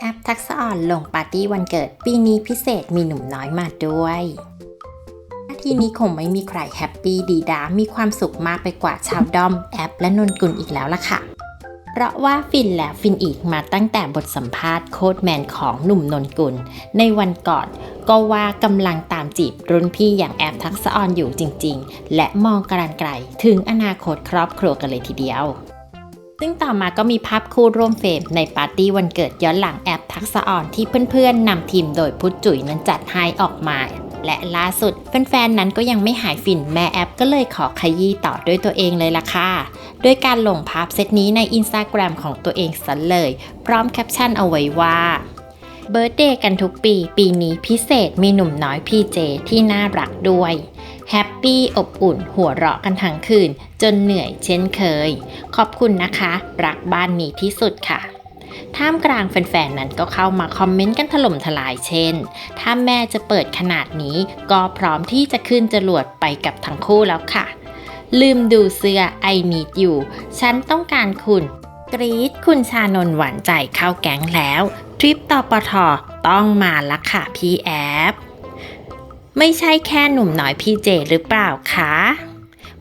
แอปทักษะอ่อนลงปาร์ตี้วันเกิดปีนี้พิเศษมีหนุ่มน้อยมาด้วยนาทีนี้คงไม่มีใครแฮปปี้ดีดา มีความสุขมากไปกว่าชาวดอม แอปและนนกุลอีกแล้วล่ะค่ะ เพราะว่าฟินแล้วฟินอีกมาตั้งแต่บทสัมภาษณ์โค้ดแมนของหนุ่มนนกุล ในวันก่อนก็ว่ากำลังตามจีบรุ่นพี่อย่างแอปทักษะออนอยู่จริง ๆ และมองการไกลถึงอนาคตครอบครัวกันเลยทีเดียว ซึ่งต่อมาก็มีภาพคู่ร่วมเฟรมในปาร์ตี้วันเกิดย้อนหลังแอปทักษะอ่อนที่เพื่อนๆนำทีมโดยพุทธจุ๋ยนั้นจัดให้ออกมา และล่าสุดแฟนๆนั้นก็ยังไม่หายฟินแม่แอปก็เลยขอขยี้ต่อด้วยตัวเองเลยล่ะค่ะด้วยการลงภาพเซตนี้ในอินสตาแกรมของตัวเองสันเลย พร้อมแคปชั่นเอาไว้ว่า เบิร์ d เดย์กันทุกปี ปีนี้พิเศษมีหนุ่มน้อยพีเจที่น่ารักด้วย แฮปปี้อบอุ่นหัวเราะกันทั้งคืน จนเหนื่อยเช่นเคย ขอบคุณนะคะ รักบ้านนี้ที่สุดค่ะท่ามกลางแฟนๆ นั้นก็เข้ามาคอมเมนต์กันถล่มทลายเช่น ถ้าแม่จะเปิดขนาดนี้ก็พร้อมที่จะขึ้นจรวดไปกับทั้งคู่แล้วค่ะ ลืมดูเสื้อ I need you ฉันต้องการคุณ กรีดคุณชานนหวานใจเข้าแก๊งแล้ว ทริปต่อปทต้องมาละค่ะพี่แอฟไม่ใช่แค่หนุ่มน้อยพี่เจหรือเปล่าคะ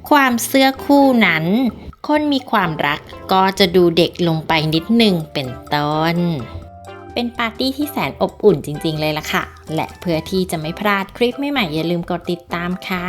ความเสื้อคู่นั้น คนมีความรักก็จะดูเด็กลงไปนิดหนึ่งเป็นต้น เป็นปาร์ตี้ที่แสนอบอุ่นจริงๆเลยล่ะค่ะ และเพื่อที่จะไม่พลาดคลิปใหม่ๆอย่าลืมกดติดตามค่ะ